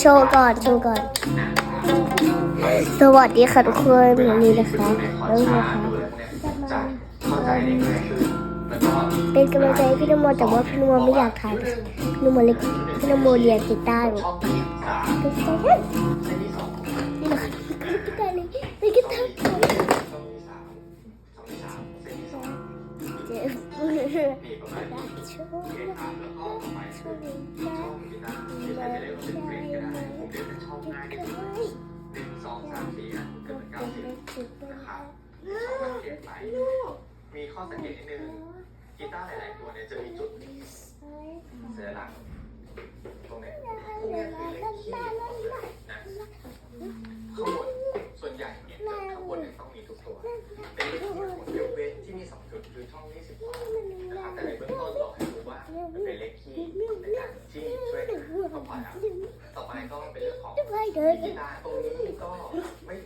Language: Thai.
โชว์ก่อน โชว์ก่อน สวัสดีค่ะทุกคนวันนี้นะคะน้องนะคะเข้าใจง่ายเป็นกำลังใจให้พี่นโมแต่ว่าพี่นโมไม่อยากถ่ายพี่นโมเล็กพี่นโมเรียนกีตาร์อยู่ชอบการ์เป็นไงเส้นที่สองนี่นะคะกีตาร์เลยเป็นกีตาร์ช่อง ที่สามช่องที่สามเส้นที่สองเจ็บมีประมาณนี้โชโอว์เคครับแล้วก็ต่องกีตาร์ที่ใช้จะได้รู้สึกเกรงก็ได้ผมเรียหนึ่งสองสามสี่อะเกิดเป็นเก้าสิบนะครับช่องมันเปลี่ยนไปมีข้อสังเกตนิดนึงกีตาร์หลาย ๆ ตัวเนี่ยจะมีจุดสัญลักษณ์ตรงเนี้ยพวกเนี้ยคือเลขคีย์ของมันะข้างบนส่วนใหญ่เนี่ยข้างบนเนี่ยต้องมีทุกตัวเป็นเลขที่หมดยกเว้นที่มีสองจุดคือช่องที่สิบสองนะครับแต่ในเบื้องต้น ต่อไปก็เป็นเรื่องของกีฬาตรงนี้ก็ไม่